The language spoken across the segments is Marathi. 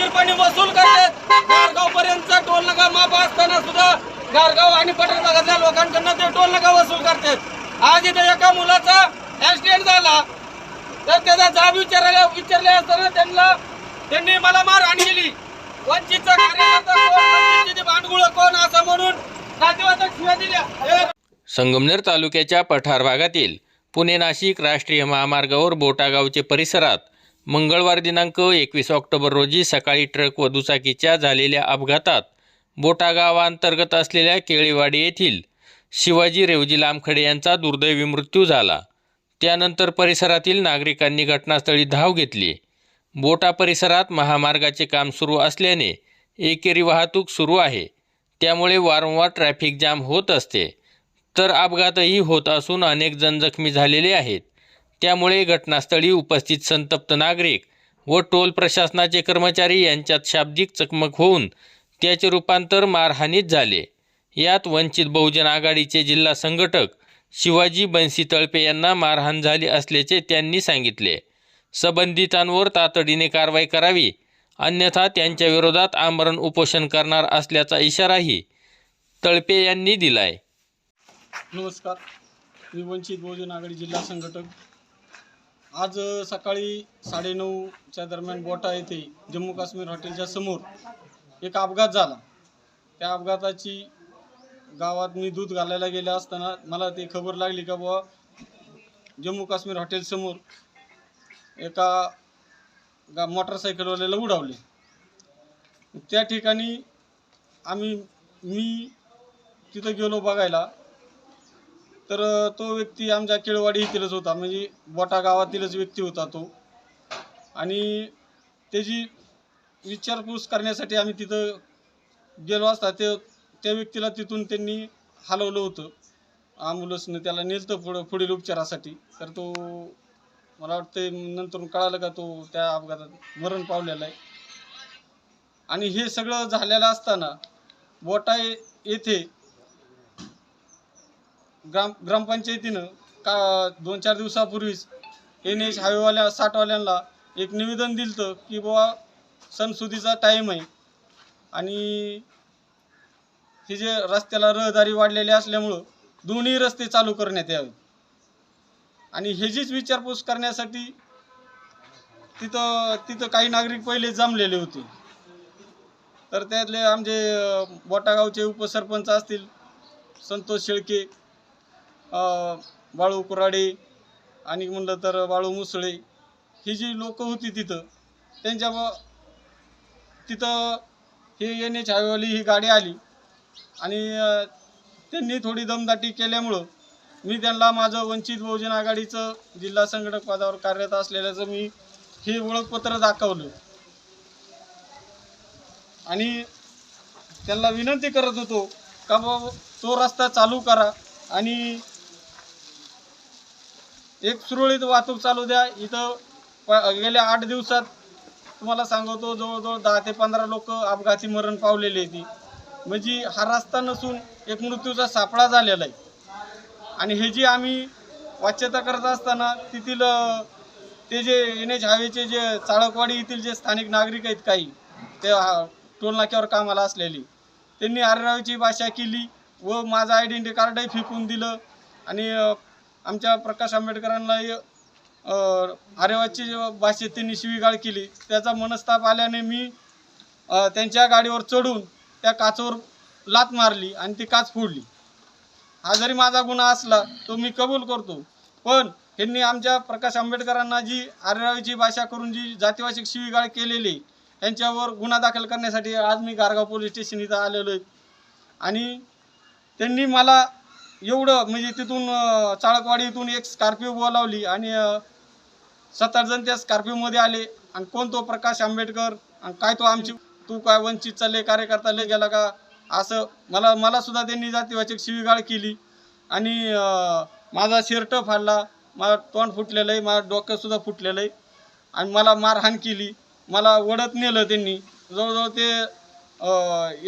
बेपत्ताशीरपणे वसूल करतात. गारगाव पर्यंत टोल नका माफ असताना सुद्धा गारगाव आणि पठार भागातल्या लोकांकडनं ते टोल नका वसूल करतात. आज इथे एका मुलाचा ऍक्सिडेंट झाला. तर त्याचा जाब विचारायला विचारले असताना त्यांना त्यांनी मला मारहाण केली. वंचितचा कार्यकर्ता भांडगुळ कोण? असं म्हणून नातेवाईक शिव्या दिल्या. संगमनेर तालुक्याच्या पठार भागातील पुणे नाशिक राष्ट्रीय महामार्गावर बोटागावचे परिसरात मंगळवार दिनांक एकवीस ऑक्टोबर रोजी सकाळी ट्रक व दुचाकीच्या झालेल्या अपघातात बोटा गावांतर्गत असलेल्या केळीवाडी येथील शिवाजी रेवजी लामखडे यांचा दुर्दैवी मृत्यू झाला. त्यानंतर परिसरातील नागरिकांनी घटनास्थळी धाव घेतली. बोटा परिसरात महामार्गाचे काम सुरू असल्याने एकेरी वाहतूक सुरू आहे. त्यामुळे वारंवार ट्रॅफिक जाम होत असते. तर अपघातही होत असून अनेक जण जखमी झालेले आहेत. त्यामुळे घटनास्थळी उपस्थित संतप्त नागरिक व टोल प्रशासनाचे कर्मचारी यांच्यात शाब्दिक चकमक होऊन त्याचे रूपांतर मारहाणीत झाले. यात वंचित बहुजन आघाडीचे जिल्हा संघटक शिवाजी बंसी तळपे यांना मारहाण झाली असल्याचे त्यांनी सांगितले. संबंधितांवर तातडीने कारवाई करावी अन्यथा त्यांच्या विरोधात आमरण उपोषण करणार असल्याचा इशाराही तळपे यांनी दिलाय. नमस्कार. मी वंचित बहुजन आघाडी जिल्हा संघटक आज सकाळी साडेनऊच्या दरम्यान बोटा येथे जम्मू काश्मीर हॉटेलच्या समोर एक अपघात झाला. त्या अपघाताची गावात मी दूध घालायला गेले असताना मला ते खबर लागली का बुवा जम्मू काश्मीर हॉटेलसमोर एका गा मोटरसायकलवाल्याला उडावले. त्या ठिकाणी आम्ही मी तिथं गेलो बघायला. तर तो व्यक्ती आमच्या केळवाडी येथीलच होता. म्हणजे बोटा गावातीलच व्यक्ती होता तो. आणि त्याची विचारपूस करण्यासाठी आम्ही तिथं गेलो असता. ते त्या व्यक्तीला तिथून त्यांनी हलवलं होतं. ॲम्ब्युलन्सनं त्याला नेलतं पुढं पुढील उपचारासाठी. तर तो मला वाटतं नंतर कळालं का तो त्या अपघातात मरण पावलेला आहे. आणि हे सगळं झालेलं असताना बोटा येथे ग्राम ग्रामपंचायतीनं का दोन चार दिवसापूर्वीच एन एच हायवेवाल्या साठवाल्यांना एक निवेदन दिलं की बुवा सणसुदीचा टाईम आहे. आणि हे जे रस्त्याला रहदारी वाढलेली असल्यामुळं दोन्ही रस्ते चालू करण्यात यावे आणि ह्याचीच विचारपूस करण्यासाठी तिथं तिथं काही नागरिक पहिले जमलेले होते. तर त्यातले आमचे बोटागावचे उपसरपंच असतील संतोष शेळके बाळू कुराडे आणि म्हणलं तर बाळू मुसळे ही जी लोक होती तिथं त्यांच्या तिथं हे एन एच हायवेवाली ही गाडी आली. आणि त्यांनी थोडी दमदाटी केल्यामुळं मी त्यांना माझं वंचित बहुजन आघाडीचं जिल्हा संघटक पदावर कार्यरत असलेल्याचं मी हे ओळखपत्र दाखवलं. आणि त्यांना विनंती करत होतो का बाबा तो रस्ता चालू करा आणि एक सुरळीत वाहतूक चालू द्या. इथं प- गेल्या आठ दिवसात तुम्हाला सांगतो जवळजवळ दहा ते पंधरा लोक अपघाती मरण पावलेली ती म्हणजे हा रस्ता नसून एक मृत्यूचा सापळा झालेला आहे. आणि हे जी आम्ही वाच्यता करत असताना तेथील अ, ते जे एन एच हायवेचे जे चाळकवाडी येथील जे स्थानिक नागरिक आहेत काही ते हा- कामाला असलेली त्यांनी आरेरावीची भाषा केली व माझं आयडेंटिटी कार्डही फेकून दिलं. आणि अ, आमच्या प्रकाश आंबेडकरांना आरेवाची भाषेत त्यांनी शिवीगाळ केली. त्याचा मनस्ताप आल्याने मी त्यांच्या गाडीवर चढून त्या काचवर लात मारली आणि ती काच फोडली. हा जरी माझा गुन्हा असला तो मी कबूल करतो. पण ह्यांनी आमच्या प्रकाश आंबेडकरांना जी आरेरावीची भाषा करून जी जातीवाचक शिवीगाळ केलेली त्यांच्यावर गुन्हा दाखल करण्यासाठी आज मी गारगाव पोलीस स्टेशन इथं आलेलो आहे. आणि त्यांनी मला एवढं म्हणजे तिथून चाळकवाडीतून चाळकवाडी इथून एक स्कॉर्पिओ बोलावली आणि सात जण त्या स्कॉर्पिओमध्ये आले. आणि कोण तो प्रकाश आंबेडकर? आणि काय तो आमची तू काय वंचितचा लय कार्यकर्ता लय गेला का? असं मला मला सुद्धा त्यांनी जातीवाचक शिवीगाळ केली. आणि माझा शर्ट फाडला माझं तोंड फुटलेलं आहे माझं डोकंसुद्धा फुटलेलं आहे आणि मला मारहाण केली. मला ओढत नेलं त्यांनी. जवळजवळ ते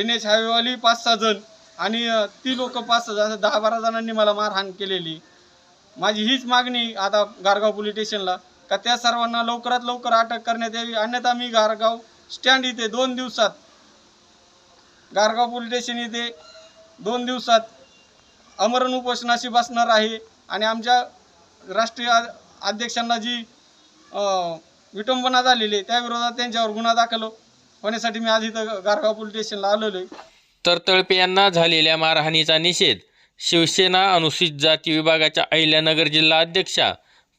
एन एच हायवेवाली पाच सहा जण. आणि ती लोक पाच हजार दहा बारा जणांनी मला मारहाण केलेली. माझी हीच मागणी आता गारगाव पोलीस स्टेशनला का त्या सर्वांना लवकरात लवकर अटक करण्यात यावी. अन्यथा मी गारगाव स्टँड इथे दोन दिवसात गारगाव पोलीस स्टेशन इथे दोन दिवसात अमरण उपोषणाशी बसणार आहे. आणि आमच्या राष्ट्रीय अध्यक्षांना जी विटंबना झालेली आहे त्या विरोधात त्यांच्यावर गुन्हा दाखल होण्यासाठी मी आज इथं गारगाव पोलीस स्टेशनला आलेलो आहे. तर तळपे यांना झालेल्या मारहाणीचा निषेध शिवसेना अनुसूचित जाती विभागाच्या अहिल्यानगर जिल्हा अध्यक्षा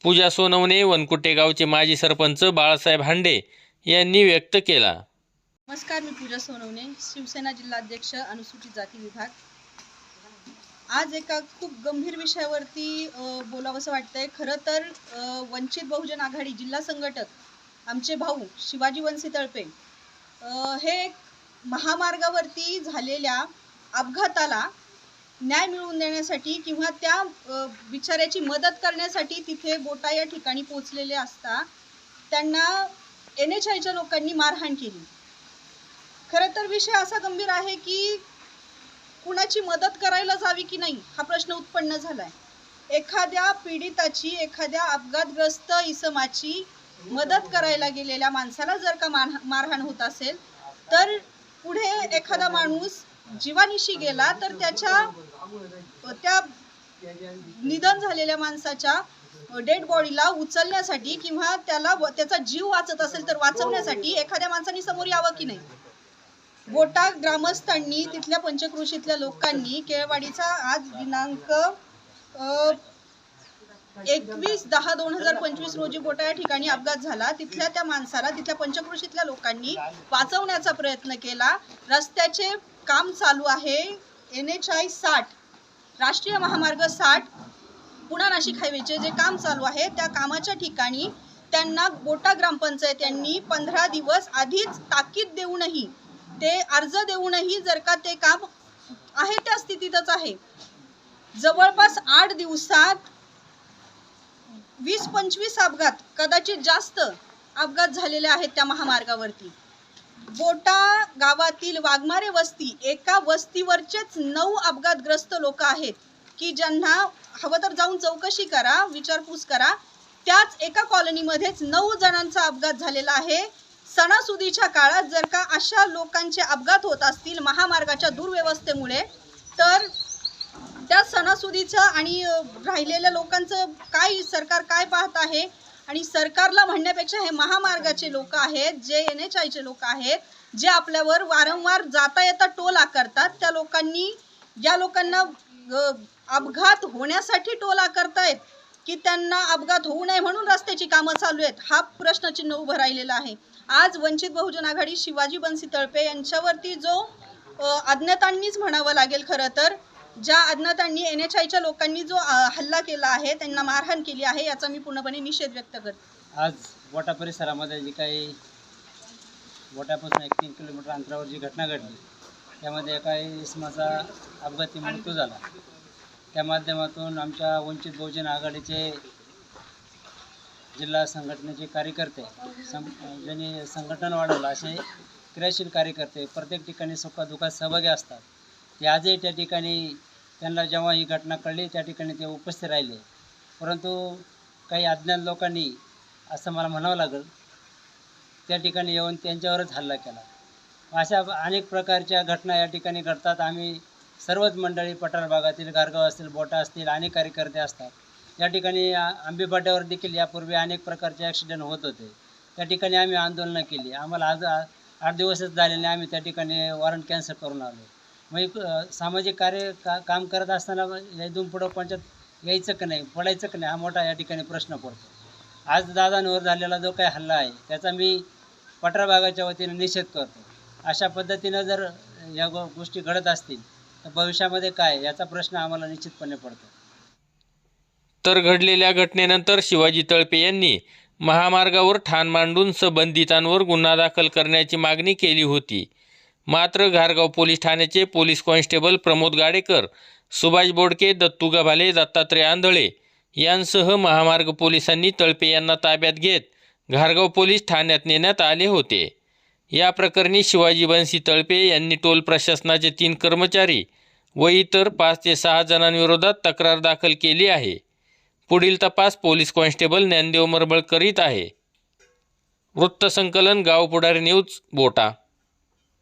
पूजा सोनवणे वनकुटे गावचे माजी सरपंच बाळासाहेब हांडे यांनी व्यक्त केला. नमस्कार मी पूजा सोनवणे शिवसेना जिल्हाध्यक्ष अनुसूचित जाती विभाग. आज एका खूप गंभीर विषयावरती बोलावंसं वाटतंय. खरं तर वंचित बहुजन आघाडी जिल्हा संघटक आमचे भाऊ शिवाजी वंशी तळपे हे एक महामार्गावरती झालेल्या अपघाताला न्याय मिळवून देण्यासाठी किंवा त्या बिचाऱ्याची मदत करण्यासाठी तिथे बोटा या ठिकाणी पोचलेले असता त्यांना एन एच आयच्या लोकांनी मारहाण केली. खरं तर विषय असा गंभीर आहे की कुणाची मदत करायला जावी की नाही हा प्रश्न उत्पन्न झालाय. एखाद्या पीडिताची एखाद्या अपघातग्रस्त इसमाची मदत करायला गेलेल्या माणसाला जर का मारहाण होत असेल तर पुढे एखादा माणूस जीवानिशी गेला तर त्याच्या त्या निधन झालेल्या माणसाच्या डेड बॉडीला उचलण्यासाठी किंवा त्याला व- त्याचा जीव वाचत असेल तर वाचवण्यासाठी एखाद्या माणसाने समोर यावं की नाही? बोटा ग्रामस्थांनी तिथल्या पंचक्रोशीतल्या लोकांनी केळवाडीचा आज दिनांक एकवीस दहा दोन हजार पंचवीस रोजी बोटा या ठिकाणी अपघात झाला. तिथल्या त्या माणसाला तिथल्या पंचक्रोशीतल्या लोकांनी वाचवण्याचा प्रयत्न केला. रस्त्याचे काम चालू आहे. एन एच आय साठ राष्ट्रीय महामार्ग साठ पुणा नाशिक हायवेचे जे काम चालू आहे त्या कामाच्या ठिकाणी त्यांना बोटा ग्रामपंचायत यांनी पंधरा दिवस आधीच ताकीद देऊनही ते अर्ज देऊनही जर का ते काम आहे त्या स्थितीतच आहे. जवळपास आठ दिवसात वीस पंचवीस अपघात कदाचित जास्त अपघात झालेले आहेत त्या महामार्गावरती. बोटा गावातील वाघमारे वस्ती एका वस्तीवरचेच नऊ अपघातग्रस्त लोक आहेत की ज्यांना हवं तर जाऊन चौकशी करा विचारपूस करा. त्याच एका कॉलनीमध्येच नऊ जणांचा अपघात झालेला आहे. सणासुदीच्या काळात जर का अशा लोकांचे अपघात होत असतील महामार्गाच्या दुर्व्यवस्थेमुळे तर त्या सणासुदीचं आणि राहिलेल्या लोकांचं काय सरकार काय पाहत आहे? आणि सरकारला म्हणण्यापेक्षा हे महामार्गाचे लोक आहेत जे एन एच आयचे लोक आहेत जे आपल्यावर वारंवार जाता येता टोल आकारतात त्या लोकांनी या लोकांना अपघात होण्यासाठी टोल आकारतायत की त्यांना अपघात होऊ नये म्हणून रस्त्याची कामं चालू आहेत हा प्रश्नचिन्ह उभं राहिलेला आहे. आज वंचित बहुजन आघाडी शिवाजी बनसी तळपे यांच्यावरती जो अज्ञातांनीच म्हणावं लागेल खरं तर ज्या अज्ञातांनी एन एच आयच्या लोकांनी जो हल्ला केला आहे त्यांना मारहाण केली आहे याचा मी पूर्णपणे निषेध व्यक्त करते. आज बोटा परिसरामध्ये जी काही बोटापासून एक तीन किलोमीटर अंतरावर जी घटना घडली त्यामध्ये एका इसमाचा अपघाती मृत्यू झाला. त्या माध्यमातून आमच्या वंचित बहुजन आघाडीचे जिल्हा संघटनेचे कार्यकर्ते सं ज्यांनी संघटन वाढवलं असे क्रियाशील कार्यकर्ते प्रत्येक ठिकाणी सुखादुखात सहभागी असतात. ते आजही त्या ठिकाणी त्यांना जेव्हा ही घटना कळली त्या ठिकाणी ते उपस्थित राहिले. परंतु काही अज्ञान लोकांनी असं मला म्हणावं लागेल त्या ठिकाणी येऊन त्यांच्यावरच हल्ला केला. अशा अनेक प्रकारच्या घटना या ठिकाणी घडतात. आम्ही सर्वच मंडळी पठार भागातील गारगाव असतील बोटा असतील अनेक कार्यकर्ते असतात. या ठिकाणी आंबेपाट्यावर देखील यापूर्वी अनेक प्रकारचे ॲक्सिडेंट होत होते. त्या ठिकाणी आम्ही आंदोलनं केली. आम्हाला आज आठ दिवसच झालेले आम्ही त्या ठिकाणी वॉरंट कॅन्सल करून आलो. म्हणजे, मग सामाजिक कार्य का काम करत असताना मग इथून पुढं पंचायत यायचं का नाही पडायचं का नाही हा मोठा या ठिकाणी प्रश्न पडतो. आज दादांवर झालेला जो काही हल्ला आहे त्याचा मी पठार भागाच्या वतीने निषेध करतो. अशा पद्धतीनं जर या गो गोष्टी घडत असतील तर भविष्यामध्ये काय याचा प्रश्न आम्हाला निश्चितपणे पडतो. तर घडलेल्या घटनेनंतर शिवाजी तळपे यांनी महामार्गावर ठाण मांडून संबंधितांवर गुन्हा दाखल करण्याची मागणी केली होती. मात्र घारगाव पोलीस ठाण्याचे पोलीस कॉन्स्टेबल प्रमोद गाडेकर सुभाष बोडके दत्तू गभाले दत्तात्रय आंधळे यांसह महामार्ग पोलिसांनी तळपे यांना ताब्यात घेत घारगाव पोलीस ठाण्यात नेण्यात आले होते. या प्रकरणी शिवाजी बन्सी तळपे यांनी टोल प्रशासनाचे तीन कर्मचारी व इतर पाच ते सहा जणांविरोधात तक्रार दाखल केली आहे. पुढील तपास पोलीस कॉन्स्टेबल ज्ञानदेव मरबळ करीत आहे. वृत्तसंकलन गाव पुढारी न्यूज बोटा.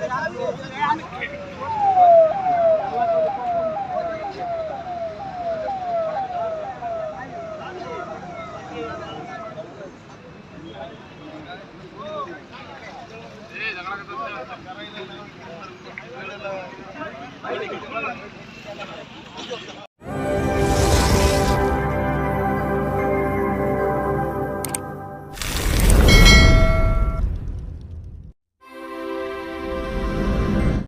राहुल